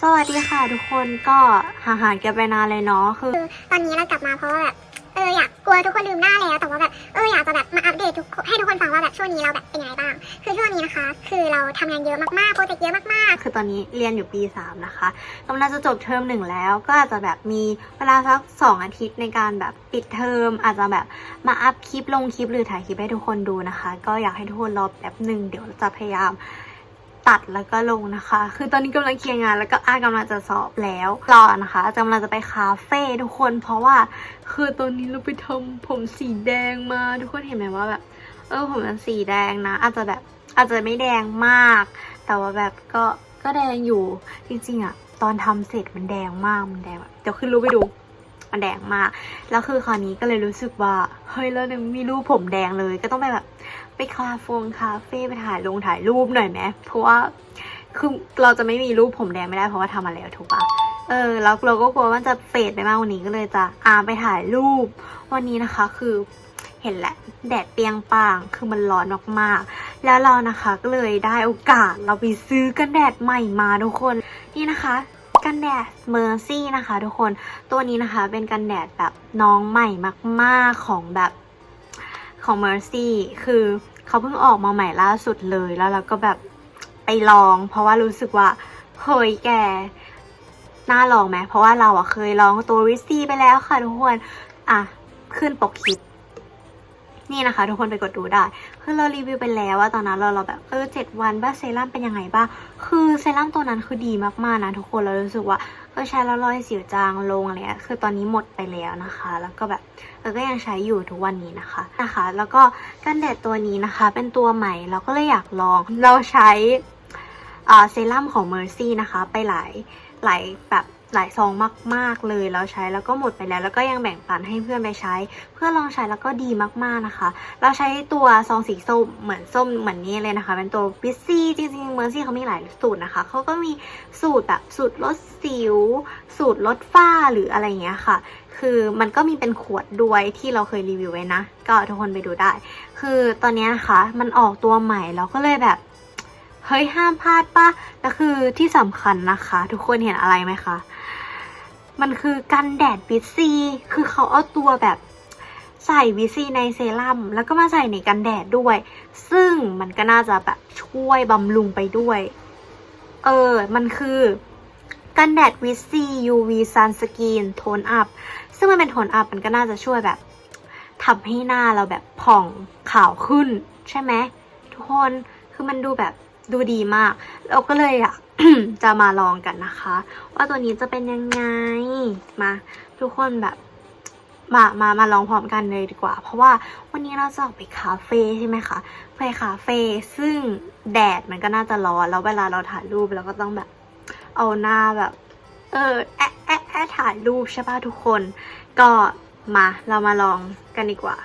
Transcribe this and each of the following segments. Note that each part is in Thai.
สวัสดีค่ะทุกคนก็ห่างหายกันไปนานเลยเนาะคือตอนนี้เรากลับมาเพราะว่าแบบเอออยากกลัวทุกคนลืมหน้าแล้วแต่ว่าแบบเอออยากจะแบบมาอัปเดตทุกคนให้ทุกคนฟังว่าแบบช่วงนี้เราแบบเป็นยังไงบ้าง นี้นะคะ คือเราทำงานเยอะมากๆ โปรเจกต์เยอะมากๆ คือตอนนี้เรียนอยู่ปี 3 นะคะกำลังจะจบเทอมหนึ่งแล้ว ก็อาจจะแบบมีเวลาสักสองอาทิตย์ในการแบบปิดเทอม อาจจะแบบมาอัพคลิปลงคลิปหรือถ่ายคลิปให้ทุกคนดูนะคะ ก็อยากให้ทุกคนรอแป๊บหนึ่งเดี๋ยวจะพยายามตัดแล้วก็ลงนะคะ คือตอนนี้กำลังเคลียร์งานแล้วก็อากำลังจะสอบแล้วรอนะคะกำลังจะไปคาเฟ่ทุกคน เพราะว่าคือตอนนี้เราไปทำผมสีแดงมา ทุกคนเห็นไหมว่าแบบ เออผมมันสีแดงนะ อาจจะแบบ อาจจะไม่แดงมาก แต่ว่าแบบก็ก็แดงอยู่จริงๆอะตอนทำเสร็จมันแดงมากมันแดงเดี๋ยวขึ้นรูปไปดูมันแดงมากแล้วคือคราวนี้ก็เลยรู้สึกว่าเฮ้ยแล้วนี่ยมีรูปผมแดงเลย ก็ต้องไปแบบไปคาเฟงคาเฟ่ไปถ่ายลงถ่ายรูปหน่อยไหมเพราะว่าคือเราจะไม่มีรูปผมแดงไม่ได้เพราะว่าทำมาแล้วถูกปะเออแล้วเราก็กลัวว่าจะเฟดไปมากกวันนี้ก็เลยจะอาไปถ่ายรูป วันนี้นะคะ คือ เห็นแหละแดดเปียงปางคือมันร้อนมากๆ แล้วเรานะคะก็เลยได้โอกาสเราไปซื้อกันแดดใหม่มาทุกคน นี่นะคะกันแดดเมอร์ซี่นะคะ ทุกคนตัวนี้นะคะเป็นกันแดดแบบน้องใหม่มากๆของแบบของ Mercy คือเขาเพิ่งออกมาใหม่ล่าสุดเลยแล้วเราก็แบบไปลอง เพราะว่ารู้สึกว่าเฮ้ยแกน่าลองไหมเพราะว่าเราอะเคยลองตัววิซี่ไปแล้วค่ะทุกคน อะ ขึ้นปกคลิป นี่นะคะ ทุกคนไปกดดูได้ คือเรารีวิวไปแล้วว่าตอนนั้นเราเราแบบเออเจ็ดวันบ้าเซรั่มเป็นยังไงบ้าง คือเซรั่มตัวนั้นคือดีมากๆนะทุกคนเรารู้สึกว่าเออใช้แล้วรอยสิวจางลงอะไรเงี้ยคือตอนนี้หมดไปแล้วนะคะ แล้วก็แบบเออก็ยังใช้อยู่ทุกวันนี้นะคะนะคะ แล้วก็กันแดดตัวนี้นะคะ เป็นตัวใหม่เราก็เลยอยากลอง เราใช้เซรั่มของ Mercy นะคะ ไปหลายหลายแบบ หลายซองมาก ๆ เลยเราใช้แล้วก็หมดไปแล้ว แล้วก็ยังแบ่งปันให้เพื่อนไปใช้ เพื่อนลองใช้แล้วก็ดีมากๆนะคะ เราใช้ตัวซองสีส้มเหมือนส้มเหมือนนี้เลยนะคะ เป็นตัวบิซี่จริงๆเมอร์ซี่เขามีหลายสูตรนะคะเขาก็มีสูตรแบบสูตรลดสิว สูตรลดฝ้าหรืออะไรอย่างเงี้ยค่ะ คือมันก็มีเป็นขวดด้วยที่เราเคยรีวิวไว้นะ ก็ทุกคนไปดูได้ คือตอนนี้นะคะมันออกตัวใหม่เราก็เลยแบบเฮ้ยห้ามพลาดปะแล้วคือที่สำคัญนะคะ ทุกคนเห็นอะไรไหมคะ มันคือกันแดดบิซซี่คือเขาเอาตัวแบบใส่วิซีในเซรั่มแล้วก็มาใส่ในกันแดดด้วย ซึ่งมันก็น่าจะแบบช่วยบำรุงไปด้วย เออ มันคือกันแดดวิซี UV Sunscreen โทนอัพ ซึ่งมันเป็นโทนอัพมันก็น่าจะช่วยแบบทำให้หน้าเราแบบผ่องขาวขึ้น ใช่ไหมทุกคน คือมันดูแบบดูดีมาก เราก็เลยอยาก จะมาลองกันนะคะ ว่าตัวนี้จะเป็นยังไงมาทุกคนแบบมามามาลองพร้อมกันเลยดีกว่า เพราะว่าวันนี้เราจะออกไปคาเฟ่ใช่ไหมคะไปคาเฟ่ซึ่งแดดมันก็น่าจะร้อนแล้วเวลาเราถ่ายรูปเราก็ต้องแบบ เอาหน้าแบบ เออแอะแอะแอะถ่ายรูปใช่ป่ะทุกคน ก็มาเรามาลองกันดีกว่า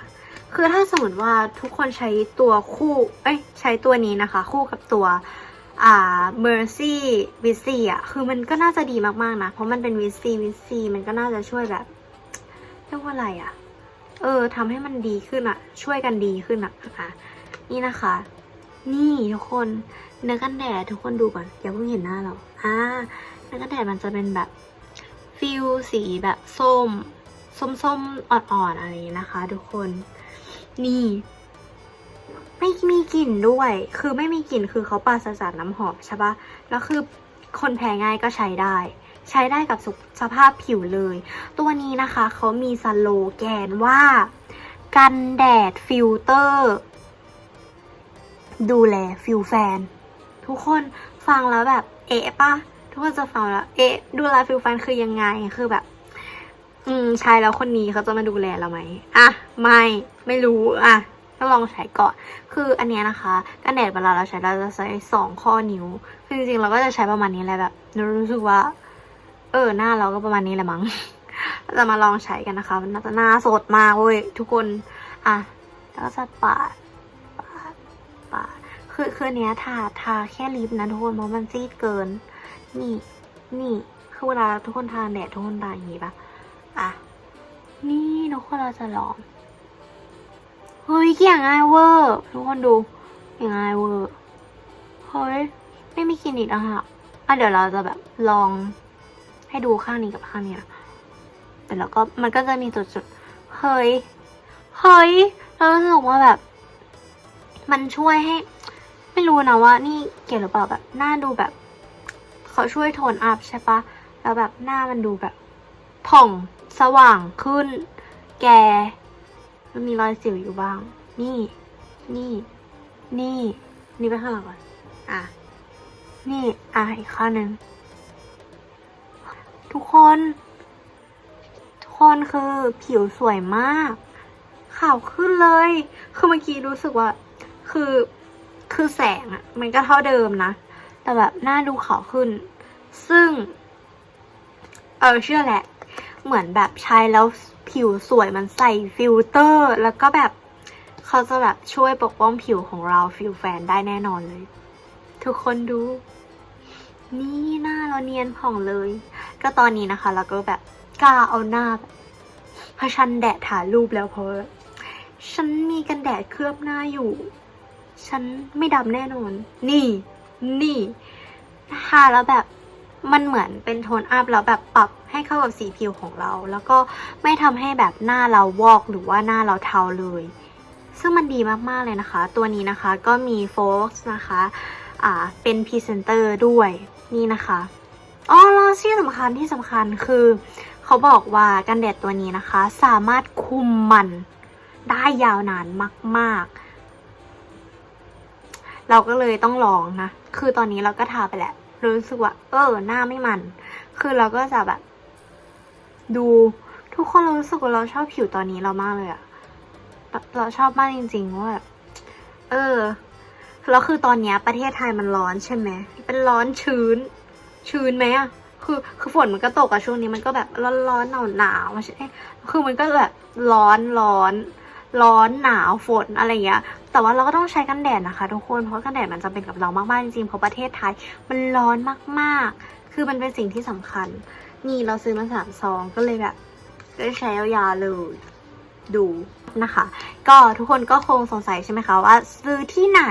คือถ้าสมมติว่าทุกคนใช้ตัวคู่ เอ้ยใช้ตัวนี้นะคะ คู่กับตัว อ่า Mercy v i z y อะคือมันก็น่าจะดีมากๆนะ เพราะมันเป็น v i z y v i z y มันก็น่าจะช่วยแบบเรียกว่าอะไรอะ เออทำให้มันดีขึ้นอะ ช่วยกันดีขึ้นอะอะนี่นะคะ นี่ทุกคนเนื้อกันแดดทุกคนดูก่อนอย่าเพิ่งเห็นหน้าเราอ่าเนื้อกันแดดมันจะเป็นแบบฟิลสีแบบส้ม ส้มๆอ่อนๆอะไรนะคะ ทุกคน นี่ ไม่มีกลิ่นด้วย คือไม่มีกลิ่นคือเขาปราศจากน้ำหอมใช่ปะแล้วคือคนแพ้ง่ายก็ใช้ได้ ใช้ได้กับสุขสภาพผิวเลย ตัวนี้นะคะเขามีสโลแกนว่า กันแดดฟิลเตอร์ ดูแลฟิลแฟน ทุกคนฟังแล้วแบบเอ๊ะปะทุกคนจะฟังแล้วเอ๊ะดูแลฟิลแฟนคือยังไงคือแบบ อืมใช้แล้วคนนี้เขาจะมาดูแลเราไหมอะไม่ไม่รู้อะ ต้องลองใช้ก่อน คืออันเนี้ยนะคะกันแดดเวลาเราใช้เราจะใช้สองข้อนิ้ว คือจริงๆเราก็จะใช้ประมาณนี้แหละแบบรู้สึกว่า เออหน้าเราก็ประมาณนี้แหละมั้งเราจะมาลองใช้กันนะคะมันน่าจะหน้าสดมากเว้ยทุกคน อะ แล้วก็จะปาดปาดปาดคือคือเนี้ยทาทาแค่ลิปนะทุกคนเพราะมันซีดเกิน นี่ นี่คือเวลาทุกคนทาแดดทุกคนทาอย่างงี้ปะอะ นี่ทุกคนเราจะลอง เฮ้ยเกี่ยงง่ายเวอร์ทุกคนดูอย่างง่ายเวอร์เฮ้ยไม่มีคลินิกอะค่ะอะเดี๋ยวเราจะแบบลองให้ดูข้างนี้กับข้างนี้นะแต่แล้วก็มันก็จะมีจุดๆเฮ้ยเฮ้ยเรารู้สึกว่าแบบ มันช่วยให้ ไม่รู้นะว่า นี่เกี่ยวหรือเปล่าแบบหน้าดูแบบเขาช่วยโทนอัพใช่ปะแล้วแบบหน้ามันดูแบบผ่องสว่างขึ้น แก มันมีรอยสิวอยู่บ้าง นี่ นี่ นี่ นี่ไปข้างหลังก่อน อะ นี่ อะ อีกข้างหนึ่ง ทุกคน ทุกคนคือผิวสวยมาก ขาวขึ้นเลย คือเมื่อกี้รู้สึกว่า คือ คือแสงอะมันก็เท่าเดิมนะ แต่แบบหน้าดูขาวขึ้น ซึ่ง เออเชื่อแหละ เหมือนแบบใช้แล้ว ผิวสวยมันใส่ฟิลเตอร์ แล้วก็แบบเขาจะแบบช่วยปกป้องผิวของเราฟิลแฟนได้แน่นอนเลย ทุกคนดู นี่หน้าเราเนียนผ่องเลย ก็ตอนนี้นะคะเราก็แบบกล้าเอาหน้าแบบพชันแดดถ่ายรูปแล้วเพราะฉันมีกันแดดเคลือบหน้าอยู่ ฉันไม่ดำแน่นอน นี่ นี่ทาแล้วแบบมันเหมือนเป็นโทนอัพแล้วแบบปรับ ให้เข้ากับสีผิวของเรา แล้วก็ไม่ทำให้แบบหน้าเราวอกหรือว่าหน้าเราเทาเลย ซึ่งมันดีมากๆเลยนะคะ ตัวนี้นะคะก็มี f o x นะคะอ่าเป็นพรีเซนเตอร์ด้วยนี่นะคะอ๋อแล้วที่สำคัญที่สำคัญคือ เขาบอกว่ากันแดดตัวนี้นะคะ สามารถคุมมันได้ยาวนานมาก ๆ เราก็เลยต้องลองนะ คือตอนนี้เราก็ทาไปแหละ รู้สึกว่า เออ หน้าไม่มัน คือเราก็จะแบบ ดูทุกคนเรารู้สึกว่าเราชอบผิวตอนนี้เรามากเลยอะเราชอบมากจริงๆว่าเออแล้วคือตอนนี้ประเทศไทยมันร้อนใช่ไหมเป็นร้อนชื้น ชื้นไหมอะคือคือฝนมันก็ตกอะช่วงนี้มันก็แบบร้อนร้อนหนาวหนาวใช่ไหมคือมันก็แบบร้อนร้อน ร้อนหนาวฝนอะไรอย่างเงี้ย แต่ว่าเราก็ต้องใช้กันแดดนะคะ ทุกคนเพราะกันแดดมันจำเป็นกับเรามากๆจริงๆเพราะประเทศไทยมันร้อนมากๆ คือมันเป็นสิ่งที่สำคัญ นี่เราซื้อมาสามซองก็เลยแบบได้ใช้ยาวๆเลยดูนะคะ ก็ทุกคนก็คงสงสัยใช่ไหมคะว่าซื้อที่ไหน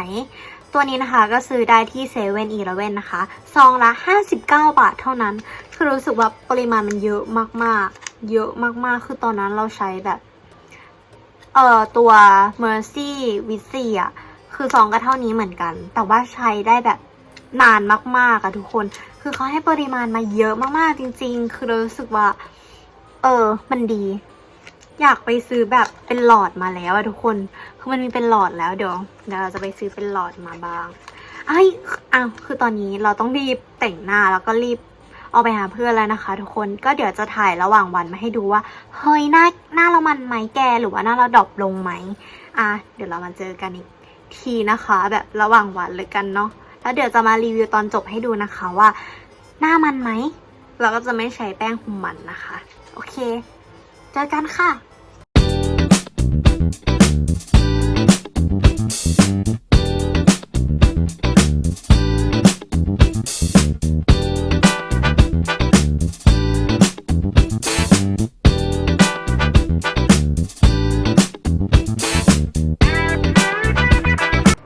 ตัวนี้นะคะก็ซื้อได้ที่เซเว่นอีเลเว่นนะคะซองละ 59 บาทเท่านั้น คือรู้สึกว่าปริมาณมันเยอะมากๆ เยอะมากๆ คือตอนนั้นเราใช้แบบเอ่อตัว Mercy w i z อะ คือซองก็เท่านี้เหมือนกัน แต่ว่าใช้ได้แบบ นานมากๆอะทุกคน คือเขาให้ปริมาณมาเยอะมากๆจริง ๆ คือเรารู้สึกว่า เออ มันดี อยากไปซื้อแบบเป็นหลอดมาแล้วอะทุกคน คือมันมีเป็นหลอดแล้วเดี๋ยวเดี๋ยวเราจะไปซื้อเป็นหลอดมาบ้างไอ้อ้าวคือตอนนี้เราต้องรีบแต่งหน้าแล้วก็รีบเอาไปหาเพื่อนแล้วนะคะ ทุกคนก็เดี๋ยวจะถ่ายระหว่างวันมาให้ดูว่าเฮ้ยหน้าหน้าเรามันไหมแกหรือว่าหน้าเราดรอปลงไหมอะเดี๋ยวเรามาเจอกันอีกทีนะคะ แบบระหว่างวันเลยกันเนาะ แล้วเดี๋ยวจะมารีวิวตอนจบให้ดูนะคะว่า หน้ามันไหม เราก็จะไม่ใช้แป้งคุมมันนะคะ โอเค เจอกันค่ะ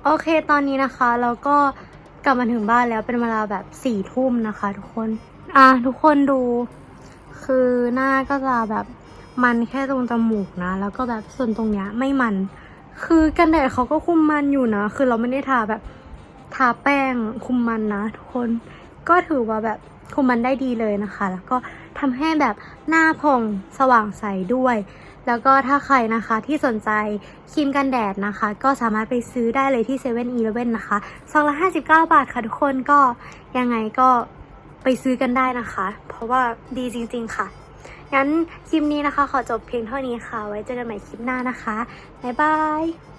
โอเค ตอนนี้นะคะ เราก็ กลับมาถึงบ้านแล้วเป็นเวลาแบบสี่ทุ่มนะคะ ทุกคน อะทุกคนดู คือหน้าก็จะแบบมันแค่ตรงจมูกนะ แล้วก็แบบส่วนตรงเนี้ยไม่มัน คือกันแดดเขาก็คุมมันอยู่นะ คือเราไม่ได้ทาแบบทาแป้งคุมมันนะ ทุกคน ก็ถือว่าแบบคุมมันได้ดีเลยนะคะ แล้วก็ทำให้แบบหน้าผ่องสว่างใสด้วย แล้วก็ถ้าใครนะคะที่สนใจครีมกันแดดนะคะ ก็สามารถไปซื้อได้เลยที่7 e เ e ่ e อนะคะซองละ59 บาทค่ะทุกคนก็ยังไงก็ไปซื้อกันได้นะคะ เพราะว่าดีจริง ๆ ค่ะ งั้นคลิปนี้นะคะ ขอจบเพียงเท่านี้ค่ะ ไว้เจอกันใหม่คลิปหน้านะคะ บ๊ายบาย